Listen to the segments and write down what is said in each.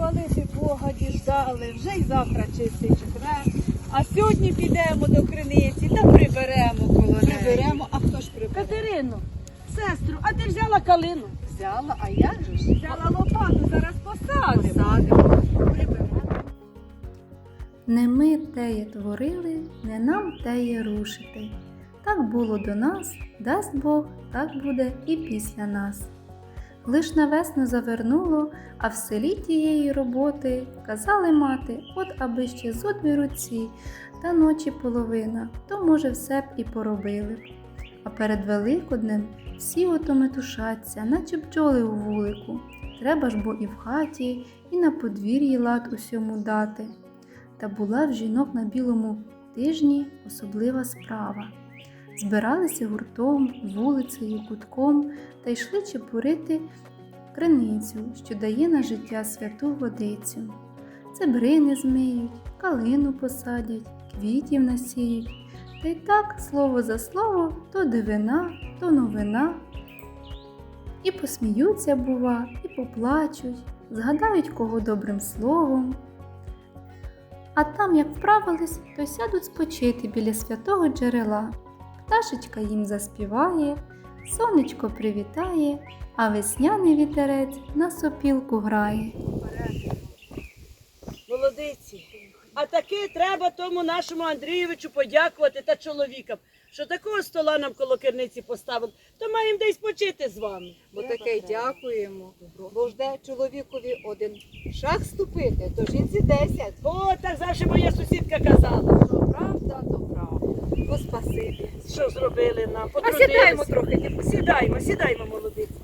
хвалити Бога діждали, вже й завтра чистий четвер. А сьогодні підемо до криниці та приберемо коло неї. Приберемо, а хто ж прибере? Катерину, сестру, а ти взяла калину? Взяла, а же ж? Взяла лопату, зараз посадимо. Посадимо, приберемо. Не ми теє творили, не нам теє рушити. Так було до нас, дасть Бог, так буде і після нас. Лиш на весну завернуло, а в селі тієї роботи казали мати, от аби ще зо дві руці, та ночі половина, то може все б і поробили. А перед Великоднем всі ото метушаться, наче бджоли у вулику. Треба ж бо і в хаті, і на подвір'ї лад усьому дати. Та була в жінок на білому тижні особлива справа. Збиралися гуртом, вулицею, кутком та йшли чепурити криницю, що дає на життя святу водицю. Цебрини змиють, калину посадять, квітів насіють. Та й так, слово за слово, то дивина, то новина. І посміються, бува, і поплачуть, згадають кого добрим словом, а там, як вправились, то сядуть спочити біля святого джерела. Пташечка їм заспіває, сонечко привітає, а весняний вітерець на сопілку грає. Молодиці. А таки треба тому нашому Андрійовичу подякувати та чоловікам, що такого стола нам коло керниці поставили, то маємо десь почити з вами. Бо таке й дякуємо. Бо жде чоловікові один шаг ступити, то жінці десять. О, так завжди моя сусідка казала. То правда, то правда. О, спасибі. Що зробили нам? А сідаємо трохи. Сідаємо, сідаємо, молодиці.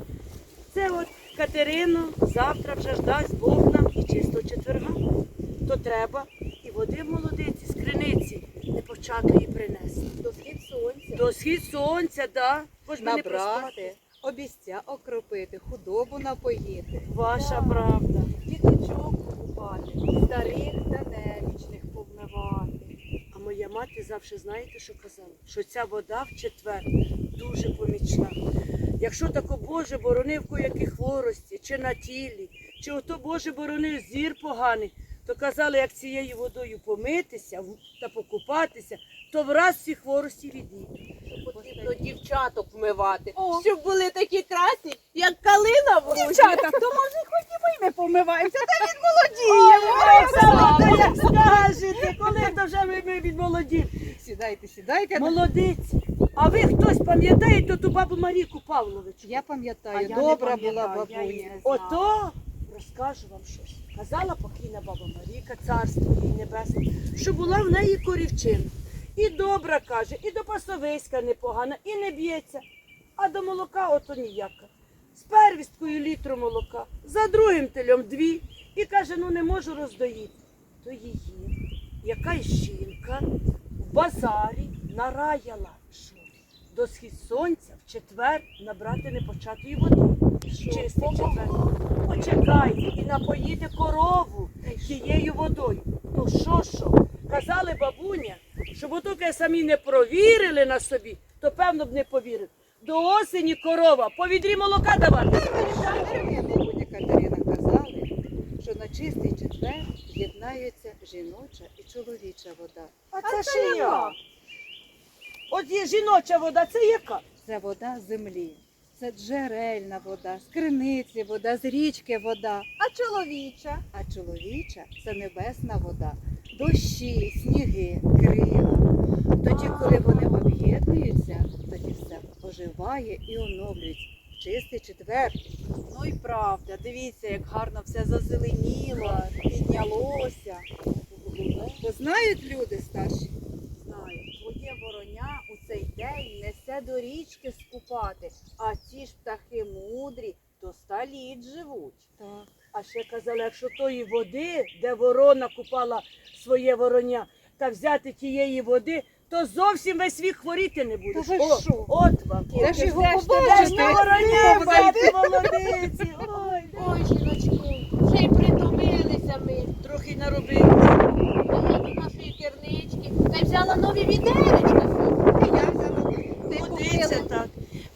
Це от Катерину завтра вже ж дасть Бог нам і чисто четверга. То треба і води молодиці з криниці непочатої принести. До схід сонця. До схід сонця, да. Хоч би не проспати. Набрати, обістя окропити, худобу напоїти. Ваша правда. Діточок покупати, старих та немічних мати завжди знаєте, що казала? Що ця вода в четвер дуже помічна. Якщо тако Боже боронив які хворості, чи на тілі, чи ото Боже боронив зір поганий, то казали, як цією водою помитися та покупатися, то враз всі хворості відійдуть. Потрібно дівчаток вмивати, О. щоб були такі красні, як калина в ружі. Дівчата, то може хоч ми помиваємося, та він Ой, молодіє. Олександра, як скажете, коли то вже ми, ми відмолоділи. Сідайте, сідайте. Молодиці. А ви хтось пам'ятаєте ту бабу Маріку Павловичу? Я А пам'ятаю, я не добра була пам'ятаю, я її бабуня. не. Ото розкажу вам щось. Казала покійна баба Маріка, царство їй небесне, що була в неї корівчина. І добра каже, і до пасовиська непогана, і не б'ється. А до молока ото ніяка. З первісткою літру молока, за другим телем дві. І каже, ну не можу роздоїти. То її якась жінка в базарі нараяла, що до схід сонця в четвер набрати непочатої води. Чистий четвер. Почекайте і напоїти корову тією водою. Ну що що? Казали бабуня, що бо тільки самі не провірили на собі, то певно б не повірили. До осені корова по відрі молока давати. Бабуня Катерина казали, що на чистий четвер єднаються жіноча і чоловіча вода. А це ще я. От є жіноча вода, це яка? Це вода землі. Це джерельна вода, з криниці вода, з річки вода. А чоловіча? А чоловіча це небесна вода, дощі, сніги, крила. Тоді, коли вони об'єднуються, тоді все оживає і оновлюється. Чистий четвер. Ну і правда, дивіться, як гарно все зазеленіло, піднялося. Бо знають люди старші. Знаю, твоє вороня у цей день несе до річки скупати, а ці ж птахи мудрі, то ста літ живуть. Так. А ще казали, якщо тої води, де ворона купала своє вороня, та взяти тієї води, то зовсім весь вік хворіти не. Та ви що? От вам. Де ж його побачите? вороні взяти молодиці? Ой, Ой, жіночки, вже й притомилися ми. трохи наробили. А я до нашої кернички. Та й взяла нові відеречка. І я взяла. Ти Водиця купила. так.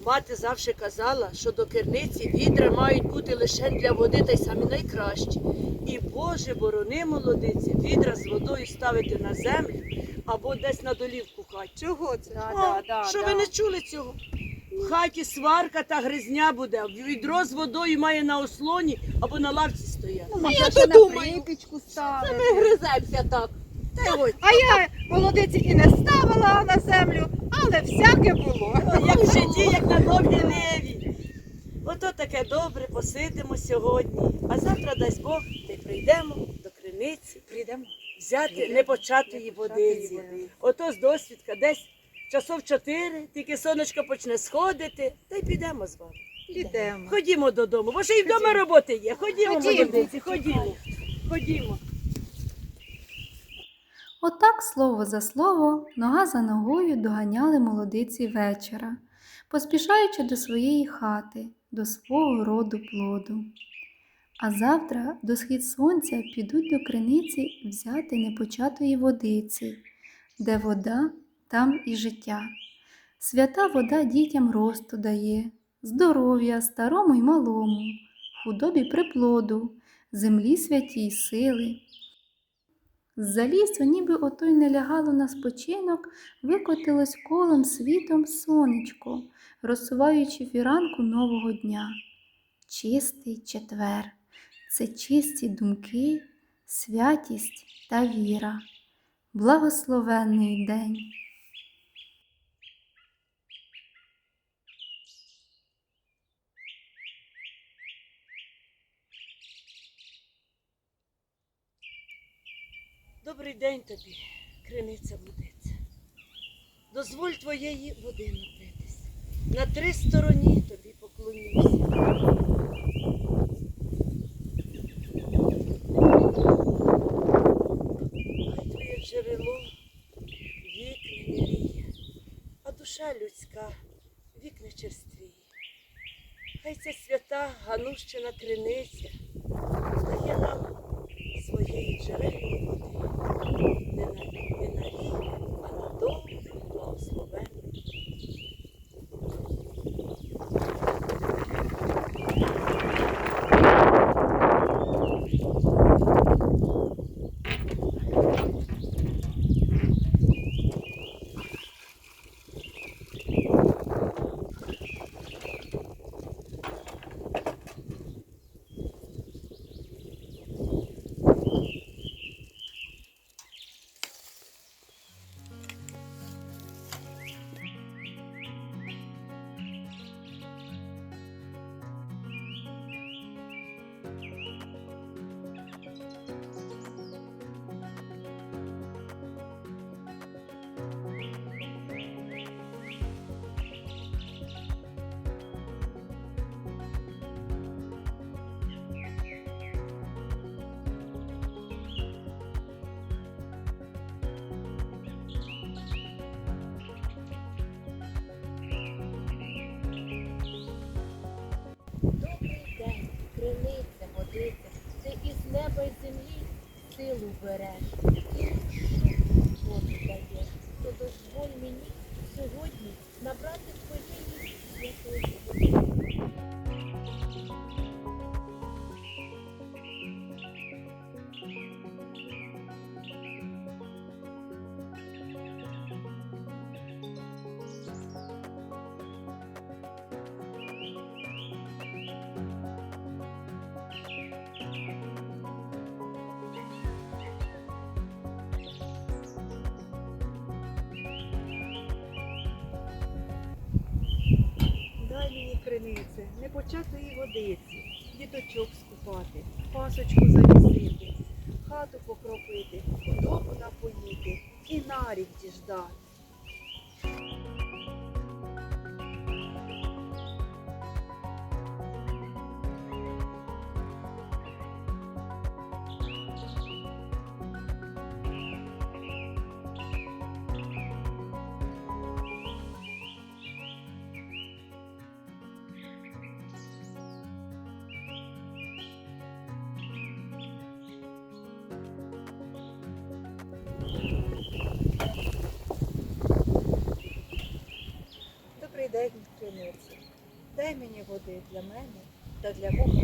Мати завжди казала, що до керниці відра мають бути лише для води та й самі найкращі. І Боже, борони молодиці, відра з водою ставити на землю або десь на долівку хаті. Чого це? Да, да, да, що да. ви не чули цього? В хаті сварка та гризня буде. Відро з водою має на ослоні або на лавці стояти. Ну, я то думаю. припічку Це ми гриземося так. Та й ось, А я молодиці і не ставила на землю, але всяке було. як в житті, як на довгій ниві. Ото таке добре посидимо сьогодні. А завтра, дасть Бог, ти прийдемо до криниці, Прийдемо. Взяти непочатої водиці. Ото з досвідка десь часов чотири, тільки сонечко почне сходити, та й підемо з вами. Підемо. Ходімо додому, бо ще й вдома роботи є. Ходімо, Ходімо. молодиці, ходімо. Ходімо. Отак слово за слово, нога за ногою доганяли молодиці вечора, поспішаючи до своєї хати, до свого роду плоду. А завтра до схід сонця підуть до криниці взяти непочатої водиці, де вода, там і життя. Свята вода дітям росту дає, здоров'я старому й малому, худобі приплоду, землі святій сили. З-за лісу, ніби ото й не лягало на спочинок, викотилось колом світом сонечко, розсуваючи фіранку нового дня. Чистий четвер це чисті думки, святість та віра. Благословенний день! Добрий день тобі, криниця водиця. Дозволь твоєї води напитись. На три стороні тобі поклонюся. Хай твоє джерело вік не мріє, а душа людська вік не черствіє. Хай ця свята ганущена криниця. Дає нам своєї джерельної води із землі силу береш. Воду даєш. То дозволь мені сьогодні набрати непочатої водиці, діточок скупати, пасочку завісити, хату покропити, худобу напоїти і на рік діждати. Криниці. Дай мені води для мене та для мого.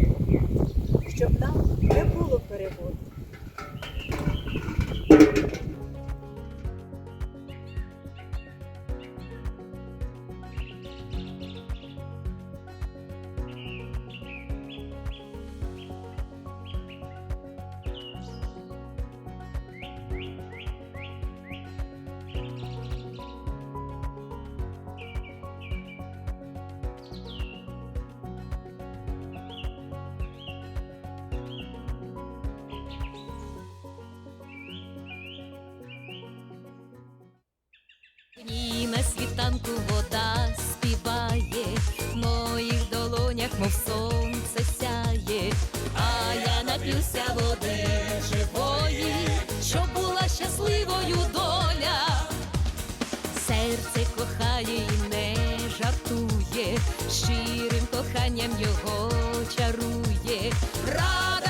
щоб нам не було переводу. Світанку вода співає, в моїх долонях, мов сонце сяє, а я нап'юся води живої, щоб була щасливою доля. Серце кохає і не жартує, щирим коханням його чарує, рада